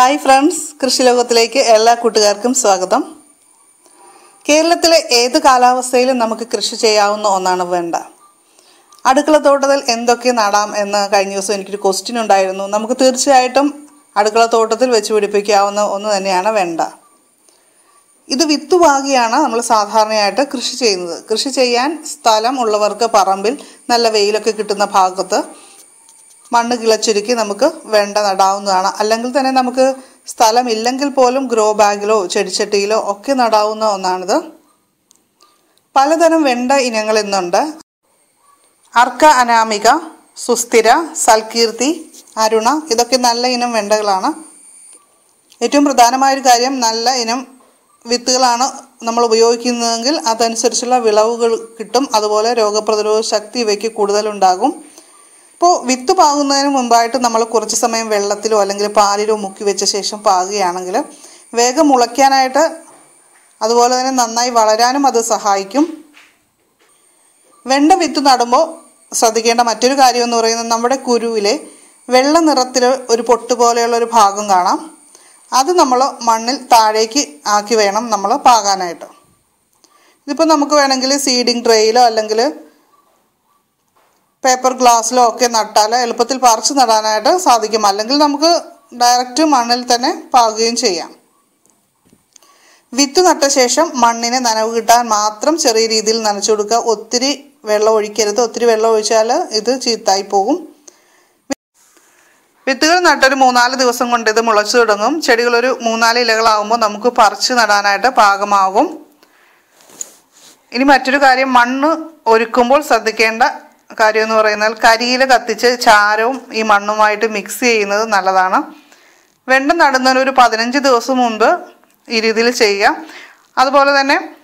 Hi friends കൃഷി ലോകത്തിലേക്ക് എല്ലാ കൂട്ടുകാർക്കും സ്വാഗതം. കേരളത്തിലെ ഏത് കാലാവസ്ഥയിലും നമുക്ക് കൃഷി ചെയ്യാവുന്ന ഒന്നാണ് വേണ്ട. അടുക്കള തോട്ടത്തിൽ എന്തൊക്കെ നടാം എന്ന് കഴിഞ്ഞ ദിവസം എനിക്കൊരു ക്വസ്റ്റ്യൻ ഉണ്ടായിരുന്നു. നമുക്ക് തീർച്ചയായിട്ടും അടുക്കള തോട്ടത്തിൽ വെച്ച് പിടിപ്പിക്കാവുന്ന ഒന്ന് തന്നെയാണ് വേണ്ട. ഇത് വിത്തുപാകിയാണ് നമ്മൾ സാധാരണയായിട്ട് കൃഷി ചെയ്യുന്നത്. കൃഷി ചെയ്യാൻ സ്ഥലം ഉള്ളവർക്ക് പറമ്പിൽ നല്ല വെയിലൊക്കെ കിട്ടുന്ന ഭാഗത്ത് മണ്ണ് കിളച്ചൊരുക്കി നമുക്ക് വെണ്ട നടാവുന്നതാണ്. അല്ലെങ്കിൽ തന്നെ നമുക്ക് സ്ഥലമില്ലെങ്കിൽ പോലും ഗ്രോ ബാഗിലോ ചെടിച്ചട്ടിയിലോ ഒക്കെ നടാവുന്ന ഒന്നാണിത്. പലതരം വെണ്ട ഇനങ്ങൾ ഇന്നുണ്ട്. അർക്ക അനാമിക സുസ്ഥിര സൽകീർത്തി അരുണ ഇതൊക്കെ നല്ല ഇനം വെണ്ടകളാണ്. ഏറ്റവും പ്രധാനമായൊരു കാര്യം നല്ല ഇനം വിത്തുകളാണ് നമ്മൾ ഉപയോഗിക്കുന്നതെങ്കിൽ അതനുസരിച്ചുള്ള വിളവുകൾ കിട്ടും. അതുപോലെ രോഗപ്രതിരോധ ശക്തി ഇവയ്ക്ക് കൂടുതലുണ്ടാകും. ഇപ്പോൾ വിത്ത് പാകുന്നതിന് മുമ്പായിട്ട് നമ്മൾ കുറച്ച് സമയം വെള്ളത്തിലോ അല്ലെങ്കിൽ പാലിലോ മുക്കി വെച്ച ശേഷം പാകുകയാണെങ്കിൽ വേഗം മുളയ്ക്കാനായിട്ട് അതുപോലെ തന്നെ നന്നായി വളരാനും അത് സഹായിക്കും. വെണ്ട വിത്ത് നടുമ്പോൾ ശ്രദ്ധിക്കേണ്ട മറ്റൊരു കാര്യം എന്ന് പറയുന്നത് നമ്മുടെ കുരുവിലെ വെള്ള നിറത്തിൽ ഒരു പൊട്ട് പോലെയുള്ള ഒരു ഭാഗം കാണാം. അത് നമ്മൾ മണ്ണിൽ താഴേക്ക് ആക്കി വേണം നമ്മൾ പാകാനായിട്ട്. ഇതിപ്പോൾ നമുക്ക് വേണമെങ്കിൽ സീഡിങ് ട്രേയിലോ അല്ലെങ്കിൽ പേപ്പർ ഗ്ലാസ്സിലോ ഒക്കെ നട്ടാൽ എളുപ്പത്തിൽ പറിച്ച് നടാനായിട്ട് സാധിക്കും. അല്ലെങ്കിൽ നമുക്ക് ഡയറക്റ്റ് മണ്ണിൽ തന്നെ പാകുകയും ചെയ്യാം. വിത്ത് നട്ട ശേഷം മണ്ണിന് നനവ് കിട്ടാൻ മാത്രം ചെറിയ രീതിയിൽ നനച്ചു കൊടുക്കുക. ഒത്തിരി വെള്ളം ഒഴിക്കരുത്. ഒത്തിരി വെള്ളം ഒഴിച്ചാൽ ഇത് ചീത്തായി പോകും. വിത്തുകൾ നട്ടൊരു മൂന്നാൽ ദിവസം കൊണ്ട് ഇത് മുളച്ചു തുടങ്ങും. ചെടികൾ ഒരു മൂന്നാൽ ഇലകളാകുമ്പോൾ നമുക്ക് പറിച്ച് നടാനായിട്ട് പാകമാകും. ഇനി മറ്റൊരു കാര്യം മണ്ണ് ഒരുക്കുമ്പോൾ ശ്രദ്ധിക്കേണ്ട കാര്യം എന്ന് പറയുന്നത് കരിയിൽ കത്തിച്ച് ചാരവും ഈ മണ്ണുമായിട്ട് മിക്സ് ചെയ്യുന്നത് നല്ലതാണ്. വെണ്ട നടുന്നതിന് ഒരു പതിനഞ്ച് ദിവസം മുമ്പ് ഈ രീതിയിൽ ചെയ്യുക അതുപോലെ തന്നെ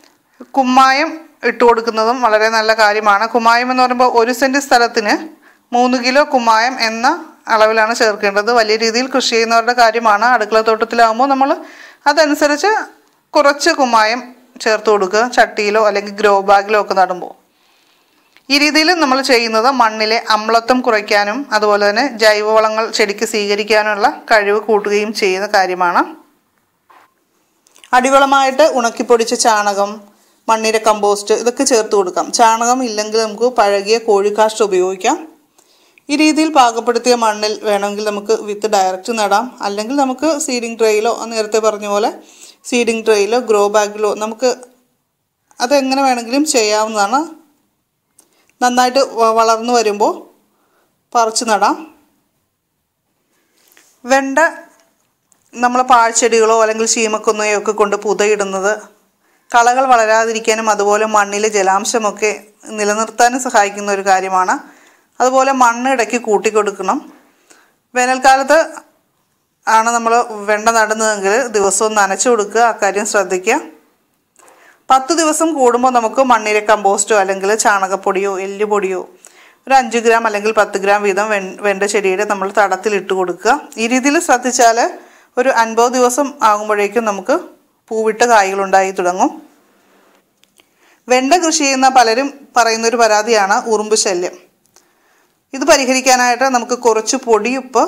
കുമ്മായം ഇട്ട് കൊടുക്കുന്നതും വളരെ നല്ല കാര്യമാണ്. കുമ്മായം എന്ന് പറയുമ്പോൾ ഒരു സെന്റ് സ്ഥലത്തിന് മൂന്ന് കിലോ കുമ്മായം എന്ന അളവിലാണ് ചേർക്കേണ്ടത്. വലിയ രീതിയിൽ കൃഷി ചെയ്യുന്നവരുടെ കാര്യമാണ്. അടുക്കള തോട്ടത്തിലാകുമ്പോൾ നമ്മൾ അതനുസരിച്ച് കുറച്ച് കുമ്മായം ചേർത്ത് കൊടുക്കുക. ചട്ടിയിലോ അല്ലെങ്കിൽ ഗ്രോ ബാഗിലോ ഒക്കെ നടുമ്പോൾ. ഈ രീതിയിൽ നമ്മൾ ചെയ്യുന്നത് മണ്ണിലെ അമ്ലത്വം കുറയ്ക്കാനും അതുപോലെ തന്നെ ജൈവവളങ്ങൾ ചെടിക്ക് സ്വീകരിക്കാനുള്ള കഴിവ് കൂട്ടുകയും ചെയ്യുന്ന കാര്യമാണ്. അടിവളമായിട്ട് ഉണക്കിപ്പൊടിച്ച ചാണകം മണ്ണിര കമ്പോസ്റ്റ് ഇതൊക്കെ ചേർത്ത് കൊടുക്കാം. ചാണകം ഇല്ലെങ്കിൽ നമുക്ക് പഴകിയ കോഴിക്കാഷ്ട ഉപയോഗിക്കാം. ഈ രീതിയിൽ പാകപ്പെടുത്തിയ മണ്ണിൽ വേണമെങ്കിൽ നമുക്ക് വിത്ത് ഡയറക്റ്റ് നടാം. അല്ലെങ്കിൽ നമുക്ക് സീഡിംഗ് ട്രേയിലോ നേരത്തെ പറഞ്ഞ പോലെ സീഡിംഗ് ട്രേയിലോ ഗ്രോ ബാഗിലോ നമുക്ക് അതെങ്ങനെ വേണമെങ്കിലും ചെയ്യാവുന്നതാണ് നന്നായിട്ട് വളർന്നു വരുമ്പോൾ പറിച്ച് നടാം. വെണ്ട നമ്മൾ പാഴ്ചെടികളോ അല്ലെങ്കിൽ ചീമക്കൊന്നയോ ഒക്കെ കൊണ്ട് പുതയിടുന്നത് കളകൾ വളരാതിരിക്കാനും അതുപോലെ മണ്ണിലെ ജലാംശമൊക്കെ നിലനിർത്താനും സഹായിക്കുന്ന ഒരു കാര്യമാണ്. അതുപോലെ മണ്ണ് ഇടയ്ക്ക് കൂട്ടിക്കൊടുക്കണം. വേനൽക്കാലത്ത് ആണ് നമ്മൾ വെണ്ട നടുന്നതെങ്കിൽ ദിവസവും നനച്ചു കൊടുക്കുക. അക്കാര്യം ശ്രദ്ധിക്കുക. പത്ത് ദിവസം കൂടുമ്പോൾ നമുക്ക് മണ്ണിര കമ്പോസ്റ്റോ അല്ലെങ്കിൽ ചാണകപ്പൊടിയോ എല്ലുപൊടിയോ ഒരു അഞ്ച് ഗ്രാം അല്ലെങ്കിൽ പത്ത് ഗ്രാം വീതം വെണ്ട ചെടിയുടെ നമ്മൾ തടത്തിൽ ഇട്ട് കൊടുക്കുക. ഈ രീതിയിൽ ശ്രദ്ധിച്ചാൽ ഒരു അൻപത് ദിവസം ആകുമ്പോഴേക്കും നമുക്ക് പൂവിട്ട കായ്കളുണ്ടായി തുടങ്ങും. വെണ്ട കൃഷി ചെയ്യുന്ന പലരും പറയുന്ന ഒരു പരാതിയാണ് ഉറുമ്പ് ശല്യം. ഇത് പരിഹരിക്കാനായിട്ട് നമുക്ക് കുറച്ച് പൊടിയുപ്പ്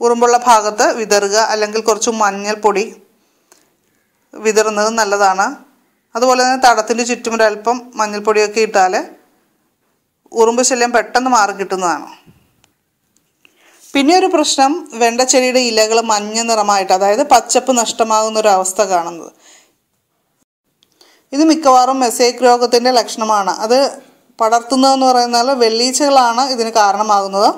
ഉറുമ്പുള്ള ഭാഗത്ത് വിതറുക അല്ലെങ്കിൽ കുറച്ച് മഞ്ഞൾപ്പൊടി വിതറുന്നത് നല്ലതാണ്. അതുപോലെ തന്നെ തടത്തിന്റെ ചുറ്റും ഒരല്പം മഞ്ഞൾപ്പൊടിയൊക്കെ ഇട്ടാൽ ഉറുമ്പ് ശല്യം പെട്ടെന്ന് മാറി കിട്ടുന്നതാണ്. പിന്നെ ഒരു പ്രശ്നം വെണ്ടച്ചെടിയുടെ ഇലകൾ മഞ്ഞ നിറമായിട്ട് അതായത് പച്ചപ്പ് നഷ്ടമാകുന്ന ഒരു അവസ്ഥ കാണുന്നത്. ഇത് മിക്കവാറും മെസേക് രോഗത്തിന്റെ ലക്ഷണമാണ്. അത് പടർത്തുന്നതെന്ന് പറയുന്നാൽ വെള്ളീച്ചകളാണ് ഇതിന് കാരണമാകുന്നത്.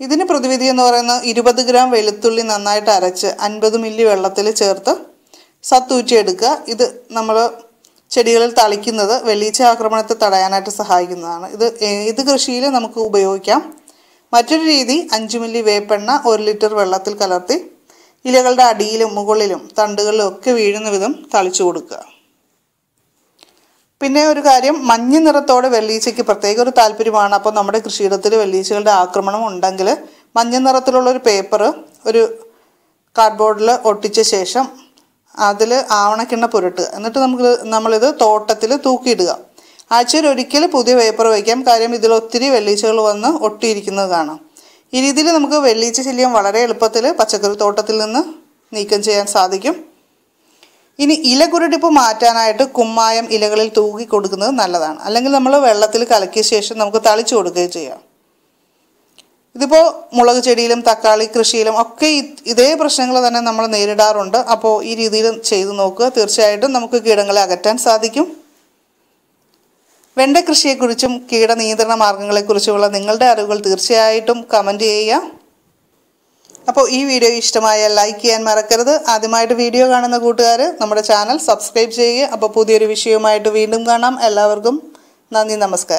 ഇതിന് പ്രതിവിധി എന്ന് പറയുന്നത് ഇരുപത് ഗ്രാം വെളുത്തുള്ളി നന്നായിട്ട് അരച്ച് അൻപത് മില്ലി വെള്ളത്തിൽ ചേർത്ത് സത്തൂറ്റിയെടുക്കുക ഇത് നമ്മൾ ചെടികളിൽ തളിക്കുന്നത് വെള്ളീച്ച ആക്രമണത്തെ തടയാനായിട്ട് സഹായിക്കുന്നതാണ്. ഇത് ഏത് കൃഷിയിൽ നമുക്ക് ഉപയോഗിക്കാം. മറ്റൊരു രീതി അഞ്ച് മില്ലി വേപ്പെണ്ണ ഒരു ലിറ്റർ വെള്ളത്തിൽ കലർത്തി ഇലകളുടെ അടിയിലും മുകളിലും തണ്ടുകളിലും ഒക്കെ വീഴുന്ന വിധം തളിച്ചു കൊടുക്കുക. പിന്നെ ഒരു കാര്യം മഞ്ഞ നിറത്തോടെ വെള്ളീച്ചയ്ക്ക് പ്രത്യേക ഒരു താല്പര്യമാണ്. അപ്പോൾ നമ്മുടെ കൃഷിയിടത്തിൽ വെള്ളീച്ചകളുടെ ആക്രമണം ഉണ്ടെങ്കിൽ മഞ്ഞ നിറത്തിലുള്ള ഒരു പേപ്പർ ഒരു കാർഡ്ബോർഡിൽ ഒട്ടിച്ച ശേഷം അതിൽ ആവണക്കിണ്ണ പുരട്ടുക എന്നിട്ട് നമുക്ക് നമ്മളിത് തോട്ടത്തിൽ തൂക്കിയിടുക. ആഴ്ചയിൽ ഒരിക്കൽ പുതിയ പേപ്പർ വയ്ക്കാം. കാര്യം ഇതിൽ ഒത്തിരി വെള്ളീച്ചകൾ വന്ന് ഒട്ടിയിരിക്കുന്നത് കാണാം. ഈ രീതിയിൽ നമുക്ക് വെള്ളീച്ച ശല്യം വളരെ എളുപ്പത്തിൽ പച്ചക്കറി തോട്ടത്തിൽ നിന്ന് നീക്കം ചെയ്യാൻ സാധിക്കും. ഇനി ഇല കുരുടിപ്പ് മാറ്റാനായിട്ട് കുമ്മായം ഇലകളിൽ തൂക്കി കൊടുക്കുന്നത് നല്ലതാണ്. അല്ലെങ്കിൽ നമ്മൾ വെള്ളത്തിൽ കലക്കിയ ശേഷം നമുക്ക് തളിച്ചു കൊടുക്കുകയും ചെയ്യാം. ഇതിപ്പോൾ മുളക് ചെടിയിലും തക്കാളി കൃഷിയിലും ഒക്കെ ഇതേ പ്രശ്നങ്ങൾ തന്നെ നമ്മൾ നേരിടാറുണ്ട്. അപ്പോൾ ഈ രീതിയിൽ ചെയ്തു നോക്കുക. തീർച്ചയായിട്ടും നമുക്ക് കീടങ്ങളെ അകറ്റാൻ സാധിക്കും. വെണ്ട കൃഷിയെക്കുറിച്ചും കീട നിയന്ത്രണ മാർഗങ്ങളെക്കുറിച്ചുമുള്ള നിങ്ങളുടെ അറിവുകൾ തീർച്ചയായിട്ടും കമന്റ് ചെയ്യുക. അപ്പോൾ ഈ വീഡിയോ ഇഷ്ടമായ ലൈക്ക് ചെയ്യാൻ മറക്കരുത്. ആദ്യമായിട്ട് വീഡിയോ കാണുന്ന കൂട്ടുകാർ നമ്മുടെ ചാനൽ സബ്സ്ക്രൈബ് ചെയ്യുക. അപ്പോൾ പുതിയൊരു വിഷയവുമായിട്ട് വീണ്ടും കാണാം. എല്ലാവർക്കും നന്ദി നമസ്കാരം.